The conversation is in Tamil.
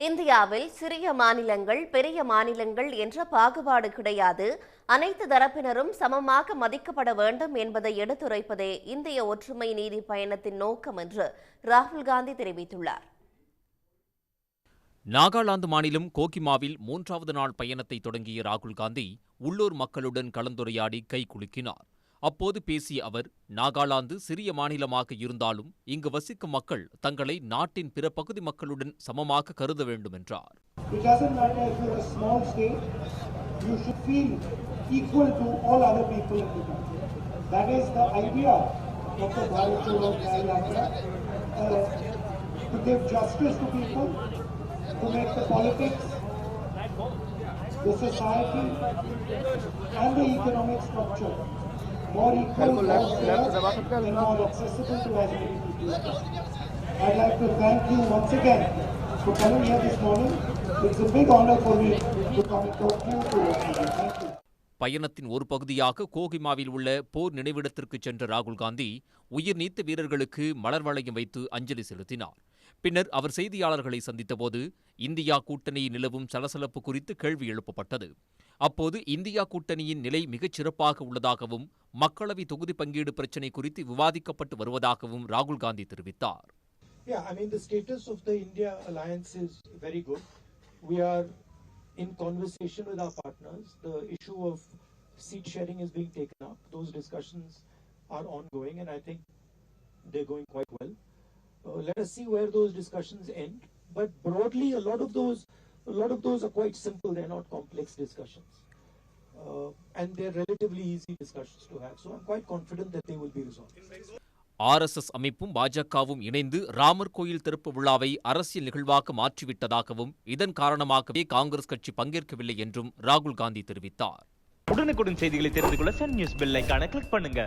இந்தியாவில் சிறிய மாநிலங்கள் பெரிய மாநிலங்கள் என்ற பாகுபாடு கிடையாது. அனைத்து தரப்பினரும் சமமாக மதிக்கப்பட வேண்டும் என்பதை எடுத்துரைப்பதே இந்திய ஒற்றுமை நீதி பயணத்தின் நோக்கம் என்று ராகுல் காந்தி தெரிவித்துள்ளார். நாகாலாந்து மாநிலம் கோகிமாவில் மூன்றாவது நாள் பயணத்தை தொடங்கிய ராகுல் காந்தி உள்ளூர் மக்களுடன் கலந்துரையாடி கைகுலுக்கினார் அப்போது பேசிய அவர் நாகாலாந்து சிறிய மாநிலமாக இருந்தாலும் இங்கு வசிக்கும் மக்கள் தங்களை நாட்டின் பிற பகுதி மக்களுடன் சமமாக கருத வேண்டும் என்றார் the society and the economic structure more fair, and more accessible to possible. I'd like to thank you once again for coming here this morning. It's a big honor for me to come and talk to you today. Thank you. பயணத்தின் ஒரு பகுதியாக கோகிமாவில் உள்ள போர் நினைவிடத்திற்கு சென்ற ராகுல் காந்தி உயிர் நீத்த வீரர்களுக்கு மலர் வளையம் வைத்து அஞ்சலி செலுத்தினார் பின்னர் அவர் செய்தியாளர்களை சந்தித்தபோது இந்தியா கூட்டணியில் நிலவும் சலசலப்பு குறித்து கேள்வி எழுப்பப்பட்டது அப்போது இந்தியா கூட்டணியின் நிலை மிகச் சிறப்பாக உள்ளதாகவும் மக்களவை தொகுதி பங்கீடு பிரச்சினை குறித்து விவாதிக்கப்பட்டு வருவதாகவும் ராகுல் காந்தி தெரிவித்தார் Yeah, I mean, the status of the India alliance is very good. We are in conversation with our partners. The issue of seat sharing is being taken up. Those discussions are ongoing, and I think they're going quite well. Uh, let us see where those discussions end. But broadly, a lot of those, a lot of those are quite simple. They're not complex discussions, uh, and they're relatively easy discussions to have. So I'm quite confident that they will be resolved. RSS அமைப்பும் பாஜகவும் இணைந்து ராமர் கோயில் திறப்பு விழாவை அரசியல் நிகழ்வாக மாற்றிவிட்டதாகவும் இதன் காரணமாகவே காங்கிரஸ் கட்சி பங்கேற்கவில்லை என்றும் ராகுல் காந்தி தெரிவித்தார் உடனுக்குடன் செய்திகளை தெரிந்து கொள்ள சன் நியூஸ் பெல் ஐகானை கிளிக் பண்ணுங்க